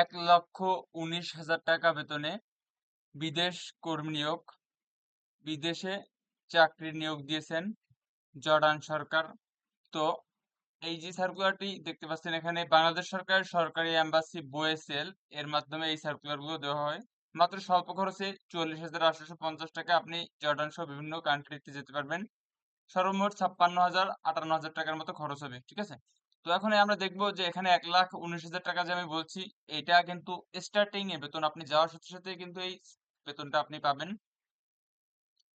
এক লক্ষ উনিশ হাজার টাকা বেতনে বিদেশ কর্মী নিয়োগ, বিদেশে চাকরি নিয়োগ দিয়েছেন জর্ডান সরকার। তো এই যে সার্কুলারটি দেখতে পাচ্ছেন এখানে, বাংলাদেশ সরকার সরকারি এম্বাসি বোয়েসেল এর মাধ্যমে এই সার্কুলারগুলো দেওয়া হয়। মাত্র স্বল্প খরচে চল্লিশ হাজার আটশোশো পঞ্চাশ টাকা আপনি জর্ডান সহ বিভিন্ন কান্ট্রিতে যেতে পারবেন। সর্বমোট ছাপ্পান্ন হাজার আটান্ন হাজার টাকার মতো খরচ হবে, ঠিক আছে? তো এখন আমরা দেখব যে এখানে এক লাখ উনিশ হাজার টাকা যে আমি বলছি, এটা কিন্তু স্টার্টিং এ বেতন। আপনি যাওয়ার সাথে সাথে কিন্তু এই বেতনটা আপনি পাবেন।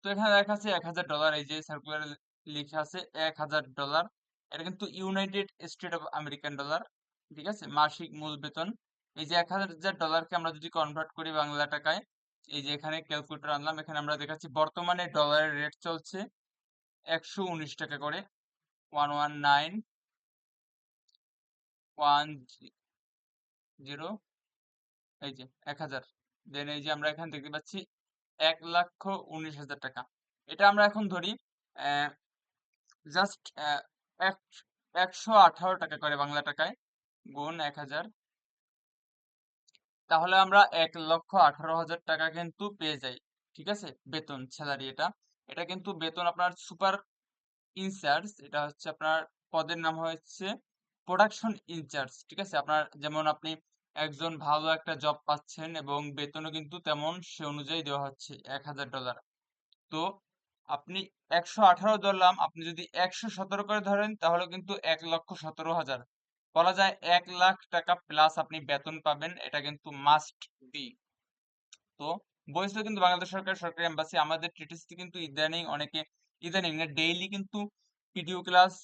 তো এখানে দেখা আছে এক হাজার ডলার এই যে সার্কুলারে লিখে আছে এক হাজার ডলার এটা কিন্তু united state of American dollar ঠিক আছে? মাসিক মূল বেতন। এই যে এক হাজার ডলারকে আমরা যদি কনভার্ট করি বাংলা টাকায়, এই যে এখানে ক্যালকুলেটর আনলাম, এখানে আমরা দেখাচ্ছি বর্তমানে ডলারের রেট চলছে একশো উনিশ টাকা করে। One one nine one zero, এই যে এক হাজার। দেন এই যে আমরা এখানে দেখতে পাচ্ছি এক লক্ষ উনিশ হাজার টাকা। এটা আমরা এখন ধরি জাস্ট এক, একশো আঠারো টাকা করে বাংলা টাকায় গুণ এক হাজার। তাহলে আমরা এক লক্ষ আঠারো হাজার টাকা কিন্তু পেয়ে যাই, ঠিক আছে? বেতন স্যালারি এটা। এটা কিন্তু বেতন আপনার সুপার ইনচার্জ এটা হচ্ছে আপনার পদের নাম হচ্ছে প্রোডাকশন ইনচার্জ ঠিক আছে? আপনার যেমন আপনি একজন ভালো একটা জব পাচ্ছেন এবং বেতনও কিন্তু তেমন সে অনুযায়ী দেওয়া হচ্ছে এক হাজার ডলার তো আপনি একশো আঠারো ধরলাম, আপনি যদি একশো সতেরো করে ধরেন তাহলে কিন্তু এক লক্ষ সতেরো হাজার। বলা যায় এক লাখ টাকা প্লাস আপনি বেতন পাবেন, এটা কিন্তু মাস্ট বি তো বয়সে কিন্তু বাংলাদেশ সরকার, সরকারি এম্বাসি আমাদের টিটিসি কিন্তু ইদানিং অনেকে, ইদানিং ডেইলি কিন্তু পিডিও ক্লাস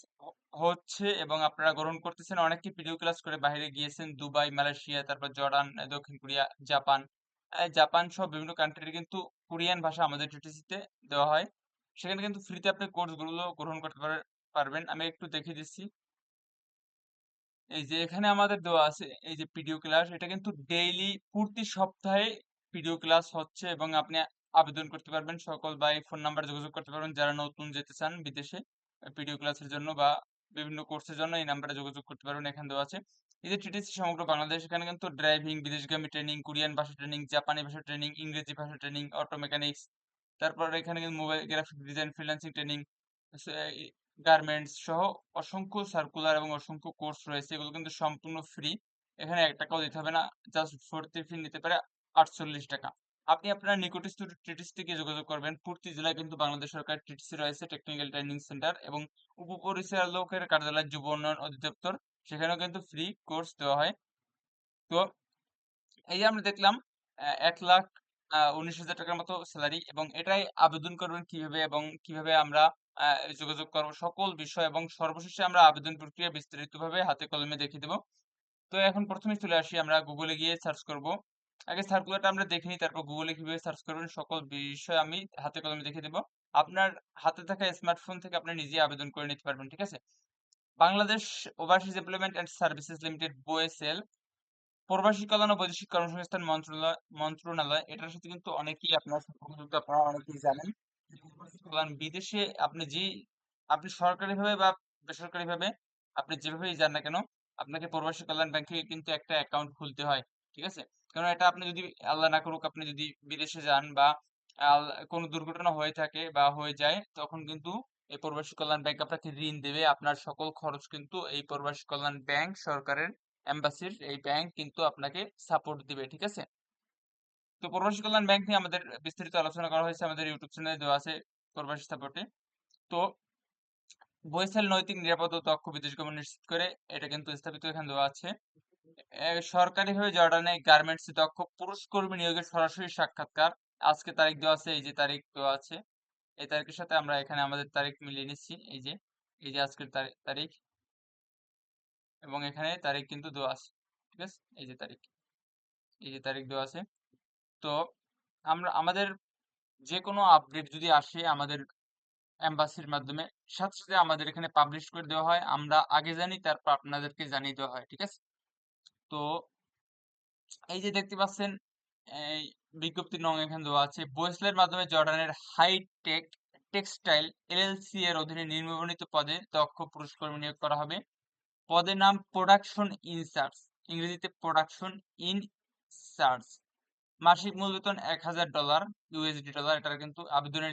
হচ্ছে এবং আপনারা গ্রহণ করতেছেন। অনেকে পিডিও ক্লাস করে বাইরে গিয়েছেন, দুবাই, মালয়েশিয়া, তারপর জর্ডান দক্ষিণ কোরিয়া, জাপান। জাপান সহ বিভিন্ন কান্ট্রির কিন্তু কোরিয়ান ভাষা আমাদের টিটিসিতে দেওয়া হয়। সেখানে কিন্তু ফ্রিতে আপনি কোর্সগুলো গ্রহণ করতে পারবেন। আমি একটু দেখিয়ে দিচ্ছি। এই যে এখানে আমাদের দেওয়া আছে, এই যে পিডিও ক্লাস, এটা কিন্তু ডেইলি প্রতি সপ্তাহে পিডিও ক্লাস হচ্ছে এবং আপনি আবেদন করতে পারবেন। সকল বা ফোন নাম্বার যোগাযোগ করতে পারবেন। যারা নতুন যেতে চান বিদেশে পিডিও ক্লাসের জন্য বা বিভিন্ন কোর্সের জন্য এই নাম্বারে যোগাযোগ করতে পারবেন, এখানে দেওয়া আছে। এই যে টিটিসি সমগ্র বাংলাদেশ, এখানে কিন্তু ড্রাইভিং বিদেশগামী ট্রেনিং কোরিয়ান ভাষা ট্রেনিং জাপানি ভাষা ট্রেনিং ইংরেজি ভাষা ট্রেনিং অটো মেকানিক্স তারপর এখানে কিন্তু mobile graphic design freelancing training garments সহ অসংখ্য সার্কুলার এবং অসংখ্য কোর্স রয়েছে। এগুলো কিন্তু সম্পূর্ণ ফ্রি এখানে এক টাকাও দিতে হবে না জাস্ট ভর্তি ফি নিতে পারে আটচল্লিশ টাকা। আপনি আপনার নিকটস্থ টিটিস থেকে যোগাযোগ করবেন। প্রতি জেলায় কিন্তু বাংলাদেশ সরকার টিটিসি রয়েছে টেকনিক্যাল ট্রেনিং সেন্টার এবং উপপরিচালকের কার্যালয় যুব উন্নয়ন অধিদপ্তর। সেখানেও কিন্তু ফ্রি কোর্স দেওয়া হয়। তো এই যে আমরা দেখলাম এক লাখ উনিশ হাজার টাকার মতো স্যালারি এবং এটাই আবেদন করবেন কীভাবে এবং কীভাবে আমরা যোগাযোগ করব সকল বিষয় এবং সর্বশেষে আমরা আবেদন প্রক্রিয়া বিস্তারিতভাবে হাতে কলমে দেখিয়ে দেব। তো এখন প্রথমে চলে আসি, আমরা গুগলে গিয়ে সার্চ করব। আগে সার্কুলারটা আমরা দেখে নিই, তারপর গুগলে কীভাবে সার্চ করবেন, সকল বিষয় আমি হাতে কলমে দেখিয়ে দেব। আপনার হাতে থাকা স্মার্টফোন থেকে আপনি নিজে আবেদন করে নিতে পারবেন, ঠিক আছে? Bangladesh overseas employment and services limited BOESL প্রবাসী কল্যাণ ও বৈদেশিক কর্মসংস্থান মন্ত্রণালয় মন্ত্রণালয়, এটার সাথে কিন্তু অনেকেই আপনার আপনারা অনেকেই জানেন। কল্যাণ, বিদেশে আপনি যে আপনি সরকারিভাবে বা বেসরকারিভাবে আপনি যেভাবেই যান না কেন, আপনাকে প্রবাসী কল্যাণ ব্যাংকে কিন্তু একটা অ্যাকাউন্ট খুলতে হয়। ঠিক আছে? কারণ এটা আপনি যদি আল্লাহ না করুক, আপনি যদি বিদেশে যান বা কোনো দুর্ঘটনা হয়ে থাকে বা হয়ে যায়, তখন কিন্তু এই প্রবাসী কল্যাণ ব্যাংক আপনাকে ঋণ দেবে। আপনার সকল খরচ কিন্তু এই প্রবাসী কল্যাণ ব্যাংক সরকারের এম্বাসির এই ব্যাংক কিন্তু আপনাকে সাপোর্ট দিবে, ঠিক আছে? তো প্রবাসী কল্যাণ ব্যাংক নিয়ে আমাদের বিস্তারিত আলোচনা করা হয়েছে, আমাদের ইউটিউব চ্যানেলে দেওয়া আছে প্রবাসী সাপোর্টে। তো বৈশাল নৈতিক নিরাপদ ও দক্ষ বিদেশ গমন নিশ্চিত করে, এটা কিন্তু স্থাপিত এখানে দেওয়া আছে। সরকারিভাবে জর্ডানে গার্মেন্টস দক্ষ পুরুষ কর্মী নিয়োগের সরাসরি সাক্ষাৎকার। আজকে তারিখ দেওয়া আছে, এই যে তারিখ দেওয়া আছে, এই তারিখের সাথে আমরা এখানে আমাদের তারিখ মিলিয়ে নিচ্ছি, এই যে এই যে আজকের তারিখ। এবং এখানে তারিখ কিন্তু দেওয়া আছে, ঠিক আছে? এই যে তারিখ, এই যে তারিখ দেওয়া আছে। তো আমরা, আমাদের যে কোনো আপডেট যদি আসে আমাদের এম্বাসির মাধ্যমে, সাথে সাথে আমাদের এখানে পাবলিশ করে দেওয়া হয়, আমরা আগে জানি, তারপর আপনাদেরকে জানিয়ে দেওয়া হয়, ঠিক আছে? তো এই যে দেখতে পাচ্ছেন, এই বিজ্ঞপ্তি নং এখানে দেওয়া আছে। বয়েসলের মাধ্যমে জর্ডানের হাইটেক টেক্সটাইল এলএলসি এর অধীনে নির্বাচিত পদে দক্ষ পুরস্কার নিয়োগ করা হবে। পদের নাম প্রোডাকশন ইনচার্জ ইংরেজিতে প্রোডাকশন ইন চার্জ মাসিক মূল বেতন এক হাজার ডলার ইউএসডি ডলার এটার কিন্তু আবেদনের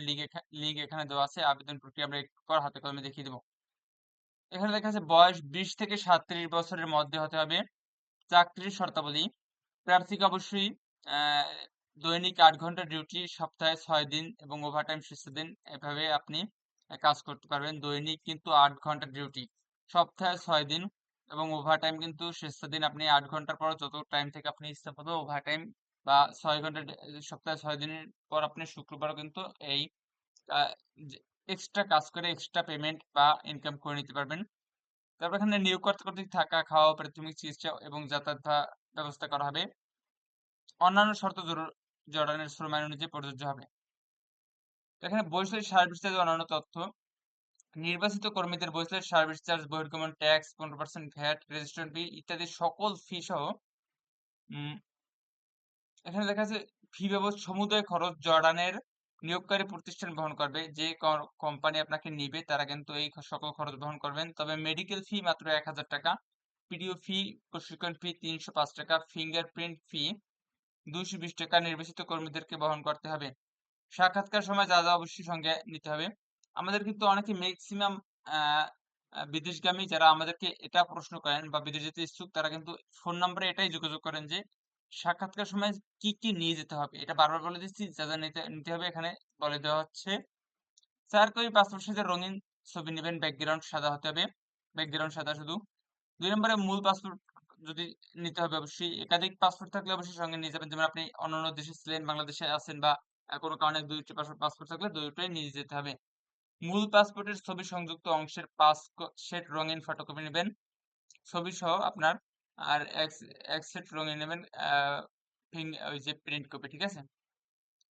লিঙ্ক এখানে দেওয়া আছে। আবেদন প্রক্রিয়া আমরা একটু পর হাতে কলমে দেখিয়ে দেবো। এখানে দেখা আছে, বয়স বিশ থেকে সাতত্রিশ বছরের মধ্যে হতে হবে। চাকরির শর্তাবলী। প্রার্থীকে অবশ্যই দৈনিক আট ঘণ্টা ডিউটি সপ্তাহে ছয় দিন এবং ওভারটাইম শেষ দিন। এভাবে আপনি কাজ করতে পারবেন। দৈনিক কিন্তু আট ঘণ্টা ডিউটি সপ্তাহে ছয় দিন এবং ওভারটাইম কিন্তু শেষ দিন। আপনি আট ঘণ্টার পর যত টাইম থেকে আপনি ইচ্ছা মতো ওভারটাইম বা ছয় ঘণ্টা সপ্তাহে ছয় দিনের পর আপনি শুক্রবার কিন্তু এই এক্সট্রা কাজ করে এক্সট্রা পেমেন্ট বা ইনকাম করে নিতে পারবেন। তারপর এখানে নিয়োগকর্তা কর্তৃক থাকা, খাওয়া, প্রাথমিক চিকিৎসা এবং যাতায়াত ব্যবস্থা করা হবে। অন্যান্য শর্ত জর্ডানের শ্রম আইন অনুযায়ী প্রযোজ্য হবে। এখানে বৈষয়িক সার্ভিস চার্জ অন্যান্য তথ্য। নির্বাচিত কর্মীদের বৈষয়িক সার্ভিস চার্জ, বহির্গমন, ট্যাক্স, পনেরো পার্সেন্ট ভ্যাট, রেজিস্ট্রেশন ফি ইত্যাদি সকল ফি সহ এখানে দেখা যাচ্ছে ফি ব্যবস্থা সমুদয় খরচ জর্ডানের নিয়োগকারী প্রতিষ্ঠান বহন করবে। যে কোম্পানি আপনাকে নিবে, তারা কিন্তু এই সকল খরচ বহন করবেন। তবে মেডিকেল ফি মাত্র এক হাজার টাকা পিডিও ফি প্রশিক্ষণ ফি তিনশো পাঁচ টাকা ফিঙ্গারপ্রিন্ট ফি দুইশো বিশ টাকা নির্বাচিত কর্মীদেরকে বহন করতে হবে। সাক্ষাৎকার সময় যা যা অবশ্যই সঙ্গে নিতে হবে। আমাদের কিন্তু অনেকে ম্যাক্সিমাম বিদেশগামী যারা আমাদেরকে এটা প্রশ্ন করেন বা বিদেশ যেতে ইচ্ছুক, তারা কিন্তু ফোন নাম্বারে এটাই যোগাযোগ করেন যে সাক্ষাৎকার সময় কি কি নিয়ে যেতে হবে? এটা বারবার বলে দিচ্ছি যা যা নিতে হবে। এখানে বলে দেওয়া হচ্ছে চার কপি পাসপোর্ট সাইজের রঙিন ছবি নেবেন? ব্যাকগ্রাউন্ড সাদা হতে হবে। ব্যাকগ্রাউন্ড সাদা শুধু। দুই নম্বরে মূল পাসপোর্ট যদি নিতে হবে অবশ্যই। একাধিক পাসপোর্ট থাকলে অবশ্যই সঙ্গে নিয়ে যাবেন। যেমন আপনি অন্যান্য দেশে ছিলেন, বাংলাদেশে আছেন বা কোনো কারণে দুইটি পাসপোর্ট থাকলে দুইটাই নিয়ে যেতে হবে। মূল পাসপোর্টের ছবি সংযুক্ত অংশের পাঁচ সেট রঙিন ফটোকপি নেবেন। ছবি সহ আপনার আর এক সেট রঙিন নেবেন ওই যে প্রিন্ট কপি ঠিক আছে?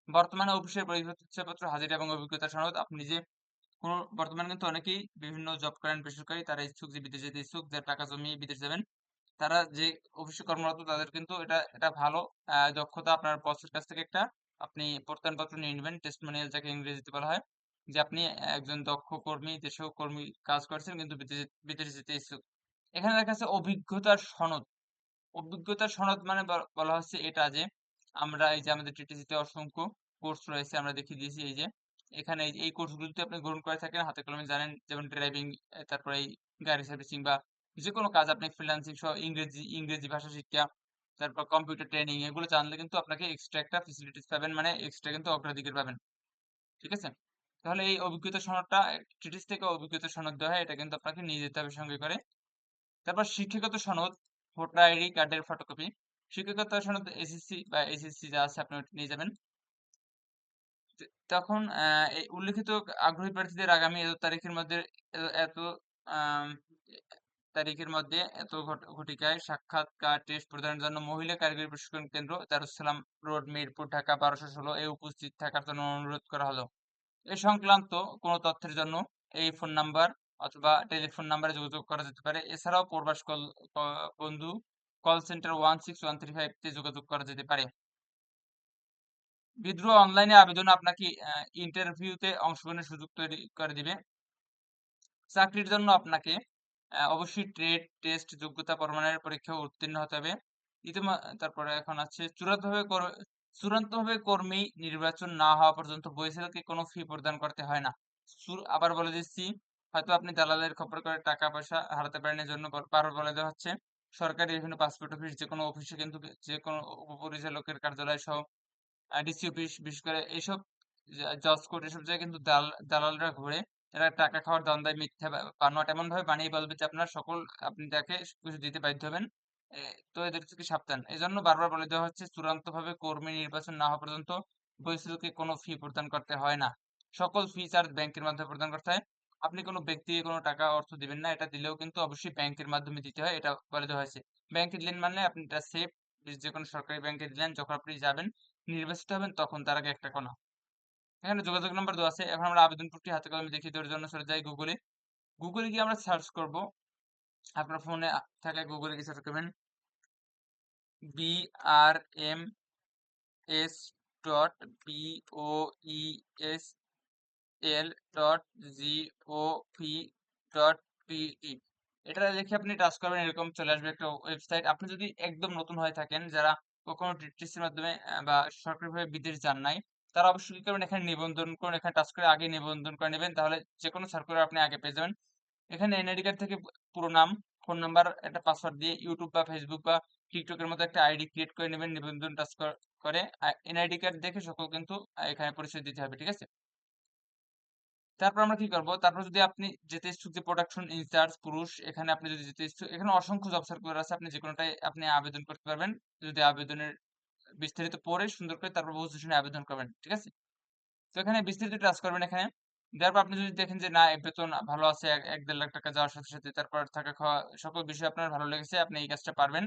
বর্তমানে অফিসের পরিচয়পত্র হাজিরা এবং অভিজ্ঞতা সনদ, আপনি যে কোনো, বর্তমানে কিন্তু অনেকেই বিভিন্ন জব করেন বেসরকারি তারা ইচ্ছুক যে বিদেশে যেতে ইচ্ছুক যে টাকা জমিয়ে বিদেশ যাবেন, তারা যে অফিসে কর্মরত, তাদের কিন্তু এটা এটা ভালো দক্ষতা আপনার বসের কাছ থেকে একটা, আপনি প্রত্যয়নপত্র নিয়ে নেবেন টেস্টমোনিয়াল যাকে ইংরেজিতে বলা হয়, যে আপনি একজন দক্ষ কর্মী দেশেও কর্মী কাজ করছেন, কিন্তু বিদেশে বিদেশে যেতে ইচ্ছুক। এখানে দেখা যাচ্ছে অভিজ্ঞতার সনদ। অভিজ্ঞতার সনদ মানে বলা হচ্ছে এটা যে, আমরা এই যে আমাদের টিটিসিতে অসংখ্য কোর্স রয়েছে, আমরা দেখিয়ে দিয়েছি এই যে, এখানে এই কোর্সগুলোতে আপনি গ্রহণ করে থাকেন, হাতে কলমে জানেন, যেমন ড্রাইভিং তারপরে এই গাড়ি সার্ভিসিং বা যে কোনো কাজ আপনি ফ্রিল্যান্সিং সহ ইংরেজি ইংরেজি ভাষা শিক্ষা, তারপর কম্পিউটার ট্রেনিং এগুলো জানলে কিন্তু আপনাকে এক্সট্রা একটা ফেসিলিটিস পাবেন মানে এক্সট্রা কিন্তু অগ্রাধিকার পাবেন। ঠিক আছে? তাহলে এই অভিজ্ঞতা সনদটা টিটিস থেকে অভিজ্ঞতা সনদ দেওয়া হয়, এটা কিন্তু আপনাকে নিয়ে যেতে হবে সঙ্গে করে। তারপর শিক্ষাগত সনদ, ভোটার আইডি, কার্ডের ফটোকপি, শিক্ষাগত সনদ, এসএসসি বা এসএসসি যা আছে আপনি নিয়ে যাবেন। তখন এই উল্লেখিত আগ্রহী প্রার্থীদের আগামী এত তারিখের মধ্যে এত তারিখের মধ্যে এত ঘটিকায় সাক্ষাৎকার টেস্ট প্রদানের জন্য মহিলা কারিগরি প্রশিক্ষণ কেন্দ্র দারুসালাম রোড, মিরপুর, ঢাকা বারোশো ষোলো এ উপস্থিত থাকার জন্য অনুরোধ করা হলো। এ সংক্রান্ত কোনো তথ্যের জন্য এই ফোন নাম্বার অথবা টেলিফোন নাম্বারে যোগাযোগ করা যেতে পারে। এছাড়াও প্রবাস কল বন্ধু, call centre one six one three ফাইভতে যোগাযোগ করা যেতে পারে। বিদ্রোহ অনলাইনে আবেদন আপনাকে ইন্টারভিউতে অংশগ্রহণের সুযোগ তৈরি করে দিবে। চাকরির জন্য আপনাকে অবশ্যই ট্রেড, টেস্ট, যোগ্যতা, প্রমাণের পরীক্ষা উত্তীর্ণ হতে হবে। তারপরে এখন আছে, চূড়ান্তভাবে চূড়ান্তভাবে কর্মী নির্বাচন না হওয়া পর্যন্ত বইসেলকে কোনো ফি প্রদান করতে হয় না। আবার বলে দিচ্ছি হয়তো আপনি দালালের খবর করে টাকা পয়সা হারাতে পারেন এর জন্য বারবার বলে দেওয়া হচ্ছে। সরকারি বিভিন্ন পাসপোর্ট অফিস যে কোনো অফিসে কিন্তু যে কোনো উপপরিচালকের কার্যালয় সহ ডিসি অফিস, বিশেষ করে এইসব জজ কোর্ট এসব জায়গায় কিন্তু দালালরা ঘুরে এরা টাকা খাওয়ার দ্বন্দ্বায় মিথ্যা বানোয়াট এমন ভাবে বানিয়ে বলবে যে, আপনার সকল, আপনি তাকে কিছু দিতে বাধ্য হবেন তো এদের থেকে সাবধান। এই জন্য বারবার বলে দেওয়া হচ্ছে চূড়ান্ত ভাবে কর্মী নির্বাচন না হওয়া পর্যন্ত বৈশ্বিককে কোনো ফি প্রদান করতে হয় না। সকল ফি চার্জ ব্যাংকের মাধ্যমে প্রদান করতে হয়। আপনি কোনো ব্যক্তিকে কোনো টাকা, অর্থ দিবেন না, এটা দিলেও কিন্তু অবশ্যই ব্যাংকের মাধ্যমে দিতে হয়, এটা বলে দেওয়া হয়েছে ব্যাংকে দিলেন মানে আপনি এটা সেফ যে কোনো সরকারি ব্যাংকে দিলেন, যখন আপনি যাবেন, নির্বাচিত হবেন, তখন তার আগে একটা কোনো। এখানে যোগাযোগ নাম্বার দেওয়া আছে, এখন আমরা আবেদন প্রক্রিয়া হাতে কলমে দেখিয়ে দেওয়ার জন্য চলে যাই গুগলে গুগলে গিয়ে আমরা সার্চ করব। আপনার ফোনে থাকলে গুগলে গিয়ে সার্চ করবেন B R M S dot B O E S L dot G O V dot P এটা লিখে আপনি টাচ করবেন এরকম চলে আসবে একটা ওয়েবসাইট। আপনি যদি একদম নতুন হয়ে থাকেন যারা কখনো টিটিসির মাধ্যমে বা সরকারিভাবে বিদেশ যান নাই, তারা অবশ্যই কি করবেন এখানে নিবন্ধন করুন। এখানে টাচ করে আগে নিবন্ধন করে নিবেন। তাহলে যেকোনো সার্কুলার আপনি আগে পেয়ে যাবেন। এখানে এনআইডি কার্ড থেকে পুরো নাম, ফোন নাম্বার, একটা পাসওয়ার্ড দিয়ে ইউটিউব বা ফেসবুক বা এর মতো একটা আইডি ক্রিয়েট করে নেবেন নিবন্ধন টাচ কর এনআইডি কার্ড দেখে সকল কিন্তু এখানে পরিচয় দিতে হবে। ঠিক আছে? তারপর আমরা কি করব? তারপর যদি আপনি যেতে ইচ্ছুক যে প্রোডাকশন ইনচার্জ পুরুষ এখানে আপনি যদি যেতে ইচ্ছুক এখানে অসংখ্য জব সার্কুলার আছে। আপনি যেকোনোটাই আপনি আবেদন করতে পারবেন। যদি আবেদনের বিস্তারিত পড়ে সুন্দর করে তারপর বুঝে শুনে আবেদন করবেন। ঠিক আছে? তো এখানে বিস্তারিত টাচ করবেন এখানে। দেওয়ার পর আপনি যদি দেখেন যে না বেতন ভালো আছে এক ১-১.৫ লাখ টাকা যাওয়ার সাথে, সাথে তারপর থাকা খাওয়া সকল বিষয় আপনার ভালো লেগেছে। আপনি এই কাজটা পারবেন।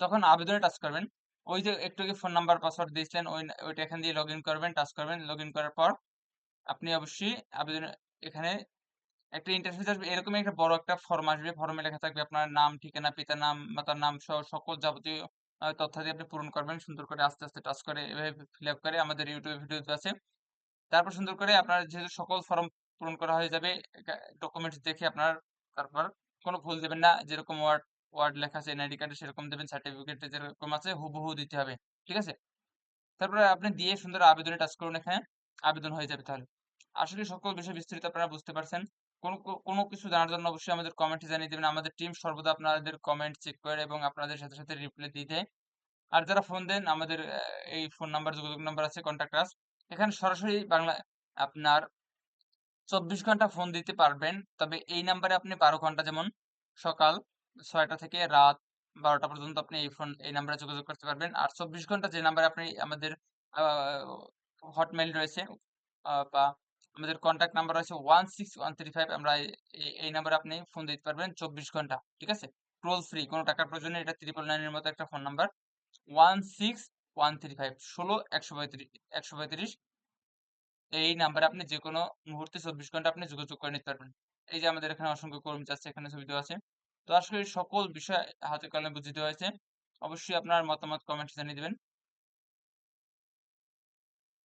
তখন আবেদনে টাচ করবেন। ওই যে একটু ফোন নাম্বার পাসওয়ার্ড দিয়েছিলেন ওই ওইটা এখান দিয়ে লগইন করবেন, টাচ করবেন। লগইন করার পর আপনি অবশ্যই আবেদন এখানে একটা ইন্টারফেস আসবে। এরকমই একটা বড় একটা ফর্ম আসবে। ফর্মে লেখা থাকবে আপনার নাম, ঠিকানা, পিতার নাম, মাতার নাম সহ সকল যাবতীয় আ তথ্যাদি আপনি পূরণ করবেন। সুন্দর করে আস্তে, আস্তে টাচ করে এভাবে ফিল আপ করে আমাদের YouTube ভিডিওতে আছে। তারপর সুন্দর করে আপনার যেহেতু সকল ফর্ম পূরণ করা হয়ে যাবে, ডকুমেন্টস দেখে আপনার তারপর কোনো ভুল দিবেন না। যেরকম ওয়ার্ড ওয়ার্ড লেখা আছে এনআইডি কার্ডে সেরকম দেবেন সার্টিফিকেটে যেরকম আছে হুবহু দিতে হবে। ঠিক আছে? তারপরে আপনি দিয়ে সুন্দর আবেদনে টাচ করুন এখানে। আবেদন হয়ে যাবে তাহলে। আশা করি সকল বিষয় বিস্তারিত আপনারা বুঝতে পারছেন। কোন কোন কিছু জানার জন্য অবশ্যই আমাদের কমেন্টে জানিয়ে দিবেন। আমাদের টিম সর্বদা আপনাদের কমেন্ট চেক করে এবং আপনাদের সাথে, সাথে রিপ্লাই দেয়। আর যারা ফোন দেন আমাদের এই ফোন নাম্বার যোগাযোগ নাম্বার আছে কনট্যাক্ট আস। এখানে সরাসরি বাংলা আপনার ২৪ ঘণ্টা ফোন দিতে পারবেন। তবে এই নাম্বারে আপনি ১২ ঘণ্টা যেমন সকাল ছয়টা থেকে রাত ১২টা পর্যন্ত আপনি এই ফোন এই নাম্বারে যোগাযোগ করতে পারবেন। আর ২৪ ঘণ্টা যে নাম্বারে আপনি আমাদের আ হটমেইল রয়েছে বা আমাদের কনট্যাক্ট নাম্বার রয়েছে 16135 আমরা এই নাম্বারে আপনি ফোন দিতে পারবেন ২৪ ঘণ্টা। ঠিক আছে? টোল ফ্রি কোন টাকার প্রয়োজন। এটা 999 এর মতো একটা ফোন নাম্বার। 16135 ১৬ ১৩৫ ১৩৫ এই নাম্বারে আপনি যেকোনো মুহূর্তে ২৪ ঘণ্টা আপনি যোগাযোগ করে নিতে পারবেন। এই যে আমাদের এখানে অসংখ্য কর্মী আছে এখানে ছবি দেওয়া আছে। তো করি সকল বিষয় হাতে কলমে বুঝিয়ে দেওয়া হয়েছে। অবশ্যই আপনার মতামত কমেন্টে জানিয়ে দিবেন।